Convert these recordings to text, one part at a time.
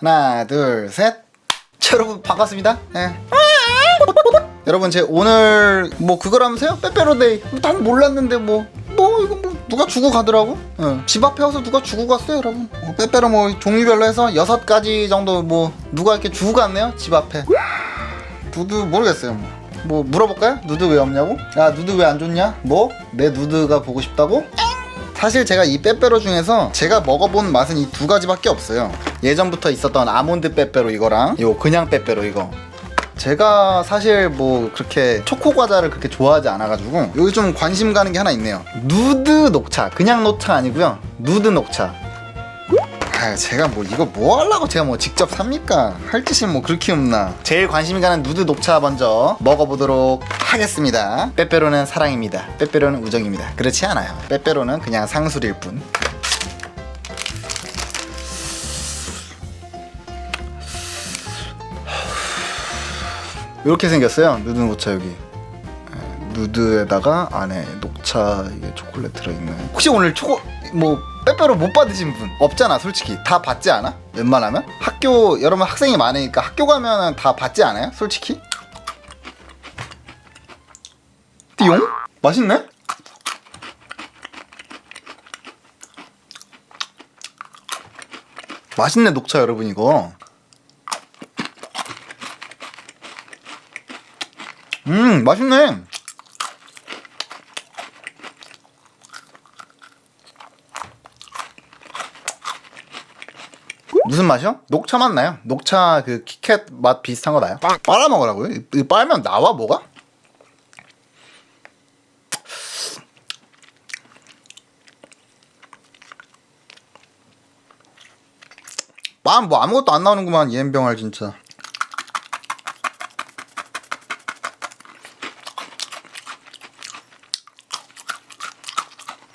하나 둘셋 여러분 반갑습니다 예. 여러분 제 오늘 뭐 그거라면서요? 빼빼로데이 난 몰랐는데 뭐뭐 이거 뭐 누가 주고 가더라고 예. 집 앞에 와서 누가 주고 갔어요 여러분 뭐 빼빼로 뭐 종류별로 해서 여섯 가지 정도 뭐 누가 이렇게 주고 갔네요 집 앞에 누드 모르겠어요 뭐. 뭐 물어볼까요? 누드 왜 없냐고? 야 누드 왜 안 좋냐? 뭐? 내 누드가 보고 싶다고? 사실 제가 이 빼빼로 중에서 제가 먹어본 맛은 이 두 가지밖에 없어요. 예전부터 있었던 아몬드 빼빼로 이거랑 요 그냥 빼빼로 이거. 제가 사실 뭐 그렇게 초코 과자를 그렇게 좋아하지 않아가지고 여기 좀 관심 가는 게 하나 있네요. 누드 녹차. 그냥 녹차 아니고요. 누드 녹차 아 제가 뭐 이거 뭐 하려고 제가 뭐 직접 삽니까? 할 짓이 뭐 그렇게 없나? 제일 관심이 가는 누드 녹차 먼저 먹어보도록 하겠습니다. 빼빼로는 사랑입니다. 빼빼로는 우정입니다. 그렇지 않아요. 빼빼로는 그냥 상술일 뿐. 이렇게 생겼어요 누드 녹차 여기. 에, 누드에다가 안에 녹차 이게 초콜릿 들어있는. 혹시 오늘 초코 뭐 빼빼로 못 받으신 분 없잖아 솔직히 다 받지 않아? 웬만하면? 학교 여러분 학생이 많으니까 학교 가면은 다 받지 않아요? 솔직히? 띠용? 맛있네? 맛있네 녹차 여러분 이거 음 맛있네 무슨 맛이요? 녹차 맛 나요 녹차 그 키캣 맛 비슷한 거 나요 빨아 먹으라고요? 빨면 나와 뭐가? 빵뭐 아무것도 안 나오는구만 이엠병알 진짜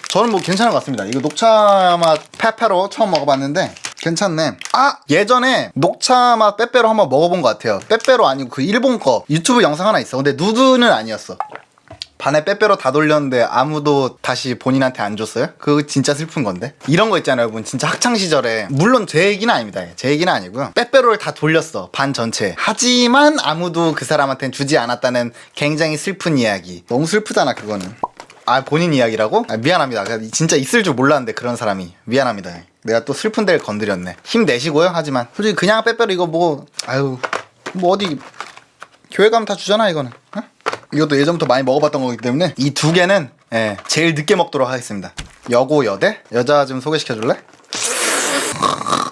저는 뭐 괜찮은 것 같습니다. 이거 녹차 맛 페페로 처음 먹어봤는데 괜찮네. 아 예전에 녹차 맛 빼빼로 한번 먹어본 것 같아요. 빼빼로 아니고 그 일본 거 유튜브 영상 하나 있어. 근데 누드는 아니었어. 반에 빼빼로 다 돌렸는데 아무도 다시 본인한테 안 줬어요? 그거 진짜 슬픈 건데 이런 거 있잖아요 여러분 진짜 학창 시절에 물론 제 얘기는 아닙니다 제 얘기는 아니고요 빼빼로를 다 돌렸어 반 전체 하지만 아무도 그 사람한테는 주지 않았다는 굉장히 슬픈 이야기 너무 슬프잖아 그거는 아 본인 이야기라고? 아, 미안합니다 진짜 있을 줄 몰랐는데 그런 사람이 미안합니다 내가 또 슬픈 데를 건드렸네. 힘내시고요 하지만. 솔직히 그냥 빼빼로 이거 뭐 아유 뭐 어디 교회 가면 다 주잖아 이거는. 어? 이것도 예전부터 많이 먹어봤던 거기 때문에. 이 두 개는 예, 제일 늦게 먹도록 하겠습니다. 여고 여대? 여자 좀 소개시켜 줄래?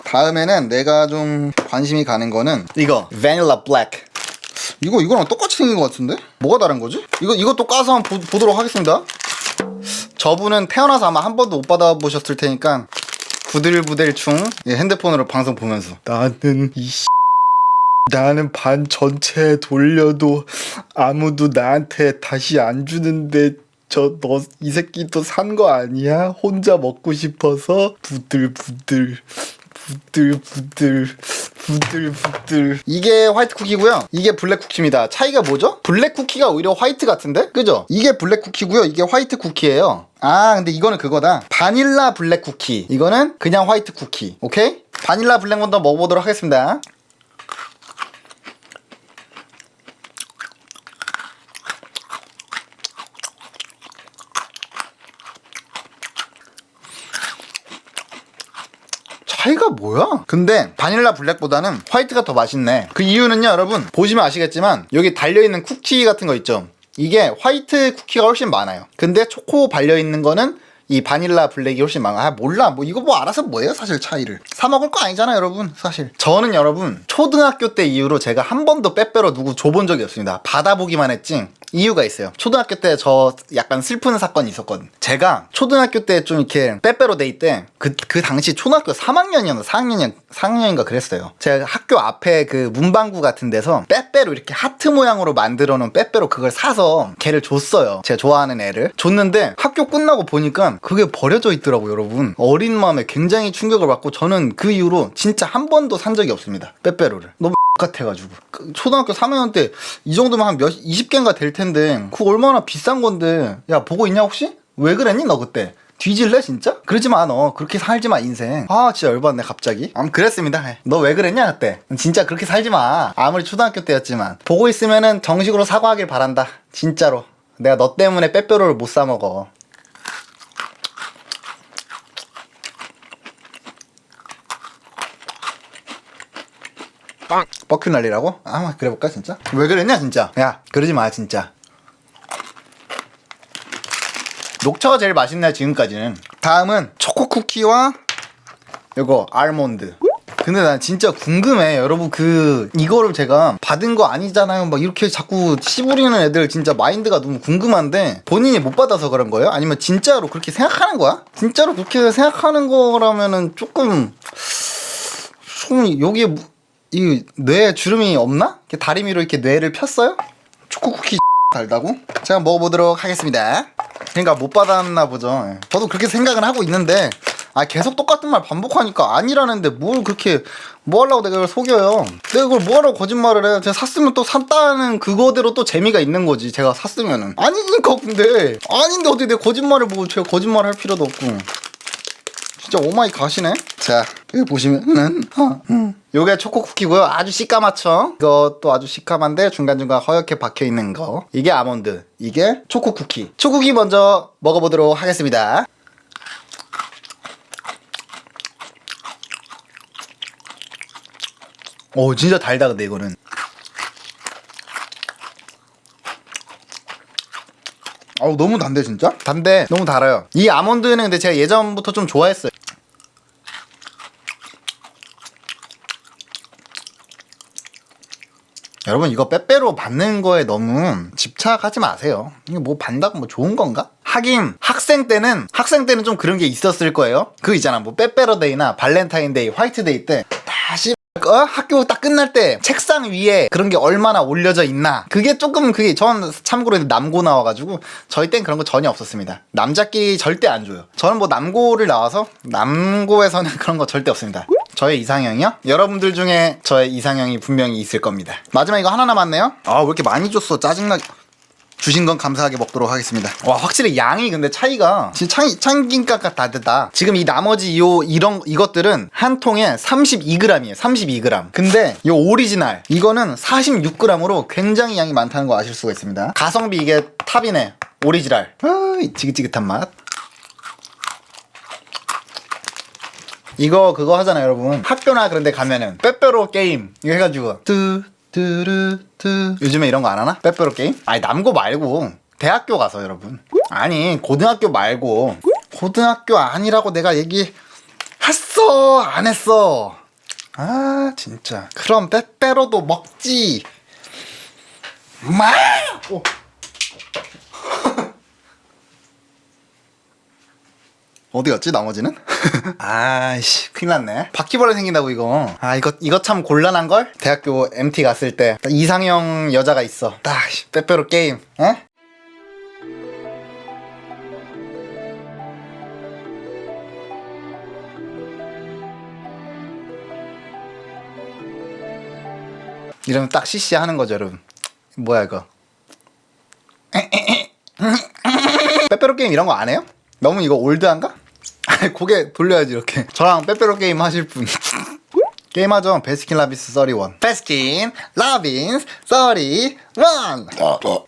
다음에는 내가 좀 관심이 가는 거는 이거 바닐라 블랙 이거 이거랑 똑같이 생긴 것 같은데? 뭐가 다른 거지? 이거 이것도 까서 한번 보, 도록 하겠습니다. 저분은 태어나서 아마 한 번도 못 받아보셨을 테니까 부들부들충 예, 핸드폰으로 방송 보면서 나는 이 나는 반 전체 돌려도 아무도 나한테 다시 안 주는데 저 너 이 새끼 또 산 거 아니야? 혼자 먹고 싶어서 부들부들 부들부들 부들부들. 이게 화이트 쿠키고요. 이게 블랙 쿠키입니다. 차이가 뭐죠? 블랙 쿠키가 오히려 화이트 같은데? 그죠? 이게 블랙 쿠키고요. 이게 화이트 쿠키예요. 아 근데 이거는 그거다. 바닐라 블랙 쿠키. 이거는 그냥 화이트 쿠키. 오케이? 바닐라 블랙 먼저 먹어보도록 하겠습니다 차이가 뭐야? 근데 바닐라 블랙보다는 화이트가 더 맛있네. 그 이유는요, 여러분. 보시면 아시겠지만 여기 달려있는 쿠키 같은 거 있죠? 이게 화이트 쿠키가 훨씬 많아요. 근데 초코 발려있는 거는 이 바닐라 블랙이 훨씬 많아. 아, 몰라. 뭐 이거 뭐 알아서 뭐예요, 사실 차이를. 사 먹을 거 아니잖아, 여러분. 사실. 저는 여러분, 초등학교 때 이후로 제가 한 번도 빼빼로 누구 줘본 적이 없습니다. 받아보기만 했지. 이유가 있어요. 초등학교 때 저 약간 슬픈 사건이 있었거든. 제가 초등학교 때 좀 이렇게 빼빼로 데이 때 그, 그 당시 초등학교 3학년이었나 4학년이 4학년인가 그랬어요. 제가 학교 앞에 그 문방구 같은 데서 빼빼로 이렇게 하트 모양으로 만들어 놓은 빼빼로 그걸 사서 걔를 줬어요. 제가 좋아하는 애를. 줬는데 학교 끝나고 보니까 그게 버려져 있더라고요, 여러분. 어린 마음에 굉장히 충격을 받고 저는 그 이후로 진짜 한 번도 산 적이 없습니다. 빼빼로를. 너무 같아가지고 그 초등학교 3학년 때 이 정도면 한 몇 20개인가 될 텐데 그거 얼마나 비싼 건데 야 보고 있냐 혹시? 왜 그랬니 너 그때? 뒤질래 진짜? 그러지 마 너 그렇게 살지 마 인생 아 진짜 열받네 갑자기 아무 그랬습니다 너 왜 그랬냐 그때 진짜 그렇게 살지 마 아무리 초등학교 때였지만 보고 있으면은 정식으로 사과하길 바란다 진짜로 내가 너 때문에 빼빼로를 못 사 먹어 뻑큐 날리라고? 아 그래볼까 진짜? 왜 그랬냐 진짜 야 그러지 마 진짜 녹차가 제일 맛있네 지금까지는 다음은 초코 쿠키와 이거 알몬드 근데 난 진짜 궁금해 여러분 그 이거를 제가 받은 거 아니잖아요 막 이렇게 자꾸 씨부리는 애들 진짜 마인드가 너무 궁금한데 본인이 못 받아서 그런 거예요? 아니면 진짜로 그렇게 생각하는 거야? 진짜로 그렇게 생각하는 거라면은 조금 좀 여기에 무- 이 뇌에 주름이 없나? 다리미로 이렇게 뇌를 폈어요? 초코 쿠키 달다고? 제가 먹어보도록 하겠습니다. 그러니까 못 받았나 보죠. 예. 저도 그렇게 생각은 하고 있는데 아 계속 똑같은 말 반복하니까 아니라는데 뭘 그렇게 뭐 하려고 내가 이걸 속여요. 내가 이걸 뭐 하라고 거짓말을 해. 제가 샀으면 또 샀다는 그거대로 또 재미가 있는 거지. 제가 샀으면은 아니니까 근데 아닌데 어떻게 내가 거짓말을 보고 제가 거짓말 할 필요도 없고 진짜 오마이 갓이네. 자, 여기 보시면은 어, 음. 요게 초코 쿠키고요. 아주 시까맣죠. 이것도 아주 시까만데 중간중간 허옇게 박혀 있는 거. 이게 아몬드. 이게 초코 쿠키. 초코 쿠키 먼저 먹어보도록 하겠습니다. 오, 진짜 달다 근데 이거는. 어우 너무 단데 진짜? 단데 너무 달아요. 이 아몬드는 근데 제가 예전부터 좀 좋아했어요. 여러분 이거 빼빼로 받는 거에 너무 집착하지 마세요. 이거 뭐 받는다고 뭐 좋은 건가? 하긴 학생 때는 학생 때는 좀 그런 게 있었을 거예요. 그 있잖아 뭐 빼빼로 데이나 발렌타인 데이, 화이트 데이 때 다시 어? 학교 딱 끝날 때 책상 위에 그런 게 얼마나 올려져 있나 그게 조금 그게 전 참고로 남고 나와가지고 저희 땐 그런 거 전혀 없었습니다 남자끼리 절대 안 줘요 저는 뭐 남고를 나와서 남고에서는 그런 거 절대 없습니다 저의 이상형이요? 여러분들 중에 저의 이상형이 분명히 있을 겁니다 마지막 이거 하나 남았네요 아 왜 이렇게 많이 줬어 짜증나 주신 건 감사하게 먹도록 하겠습니다. 와 확실히 양이 근데 차이가 진짜 창 참긴가가 다르다. 지금 이 나머지 요 이런 이것들은 한 통에 32g이에요. 32g. 근데 요 오리지널 이거는 46g으로 굉장히 양이 많다는 거 아실 수가 있습니다. 가성비 이게 탑이네. 오리지널. 아, 이 지긋지긋한 맛. 이거 그거 하잖아요, 여러분. 학교나 그런 데 가면은 빼빼로 게임 이거 해가지고 뚜 뚜르 뚜 요즘에 이런 거 안 하나? 빼빼로 게임? 아니 남고 말고 대학교 가서 여러분. 아니 고등학교 말고 고등학교 아니라고 내가 얘기 했어 안 했어. 아 진짜. 그럼 빼빼로도 먹지. 마. 오. 어디 갔지 나머지는? 아이씨 큰일 났네 바퀴벌레 생긴다고 이거 아 이거 이거 참 곤란한 걸? 대학교 MT 갔을 때 이상형 여자가 있어 딱 빼빼로 게임 에? 이러면 딱 CC 하는 거죠 여러분 뭐야 이거 빼빼로 게임 이런 거 안 해요? 너무 이거 올드한가? 아니, 고개 돌려야지 이렇게. 저랑 빼빼로 게임 하실 분. 게임하죠? 베스킨 라빈스 31 베스킨 라빈스 31 어, 어.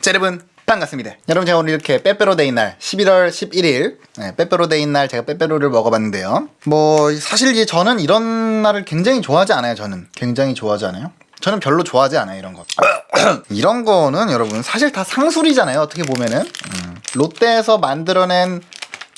자, 여러분 반갑습니다. 여러분 제가 오늘 이렇게 빼빼로데이 날 11월 11일 네, 빼빼로데이 날 제가 빼빼로를 먹어봤는데요. 뭐 사실 이제 저는 이런 날을 굉장히 좋아하지 않아요. 저는 굉장히 좋아하지 않아요. 저는 별로 좋아하지 않아요 이런 거. 이런 거는 여러분 사실 다 상술이잖아요. 어떻게 보면은 음, 롯데에서 만들어낸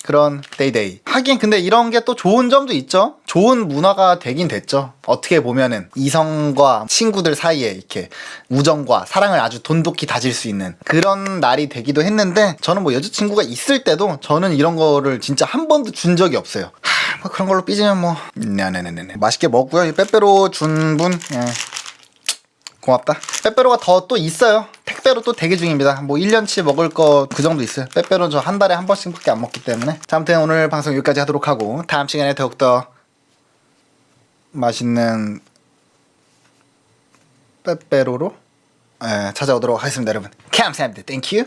그런 데이데이. 하긴 근데 이런 게 또 좋은 점도 있죠. 좋은 문화가 되긴 됐죠. 어떻게 보면은 이성과 친구들 사이에 이렇게 우정과 사랑을 아주 돈독히 다질 수 있는 그런 날이 되기도 했는데 저는 뭐 여자친구가 있을 때도 저는 이런 거를 진짜 한 번도 준 적이 없어요. 하, 뭐 그런 걸로 삐지면 뭐 네네네네 맛있게 먹고요. 이 빼빼로 준 분. 예. 고맙다. 빼빼로가 더 또 있어요. 택배로 또 대기 중입니다. 뭐 1년치 먹을 거 그 정도 있어요. 빼빼로 저한 달에 한 번씩밖에 안 먹기 때문에. 자, 아무튼 오늘 방송 여기까지 하도록 하고 다음 시간에 더욱더 맛있는 빼빼로로 예, 찾아오도록 하겠습니다 여러분 감사합니다 땡큐